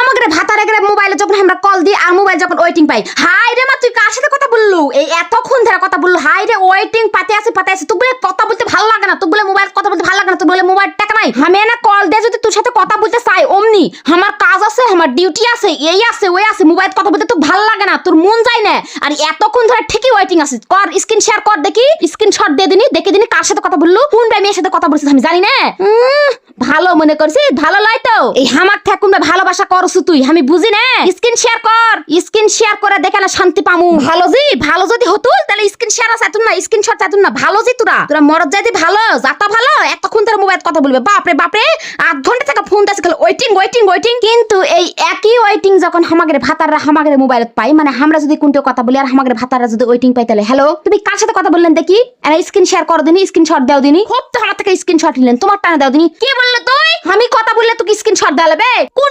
আমাকে ভাতারে গেলে মোবাইলে যখন আমরা কল দিই আর মোবাইল যখন ওয়েটিং পাই হাই রে মা, তুই কার সাথে কথা বললু? এই এতক্ষণ ধরে কথা বললু হাই রে ওয়েটিং পাতে আছে পাতে আছে। তুই বলে কথা বলতে ভালো লাগে না তুই বলে মোবাইল কথা বলতে ভালো লাগে না তুই বলে মোবাইল টাকা নাই। আমি না কল দিয়ে যদি তোর সাথে কথা বলতে চাই, অমনি, আমার কাজ আছে, আমার ডিউটি আছে, এই আছে, ওই আছে মোবাইল কথা বলতে তো ভালো লাগে না, তোর মন যায় না। আর এতক্ষণ ধরে ঠিকই ওয়েটিং আছে কর স্ক্রিন শেয়ার কর, দেখি স্ক্রিন শট দিয়ে দিনি, দেখে দিনি কার সাথে কথা বললু, কোন মেয়ের সাথে কথা বলছিস আমি জানি না। ভালো মনে করছি, ভালো লয় তো। এই হামাক থাকুন ভালোবাসা করছ তুই, আমি বুঝি না? স্ক্রিন শেয়ার কর স্ক্রিন শেয়ার করে দেখে না শান্তি পামু। ভালো জি, ভালো যদি হতো তাহলে স্ক্রিন শেয়ার চাইতুন না স্ক্রিন শট চাইতুন না, ভালো জি তোরা। তোরা মরদ যাইতে ভালো যাতা ভালো? এতক্ষণ তারা মোবাইল কথা বলবে। বাপরে বাপরে! আধ ঘণ্টা থেকে ফোন আছে খালি ওয়েটিং ওয়েটিং ওয়েটিং কিন্তু এই একই ওয়েটিং যখন হামাগের ভাতাররা হামাগের মোবাইলত পাই মানে আমরা যদি কোনটা কথা বলি আর হামাগের ভাতাররা যদি ওয়েটিং পাই তাহলে। হ্যালো তুমি কার সাথে কথা বললেন দেখি? স্ক্রিন শেয়ার করো দিনি স্ক্রিনশট দাও দিনি খুব তো আমার থেকে স্ক্রিনশট নিলেন। তোমার টানা দাও দিনি কি বললে তুই? আমি কথা বললে তুই স্ক্রিনশট দেওয়া লাগবে? কোন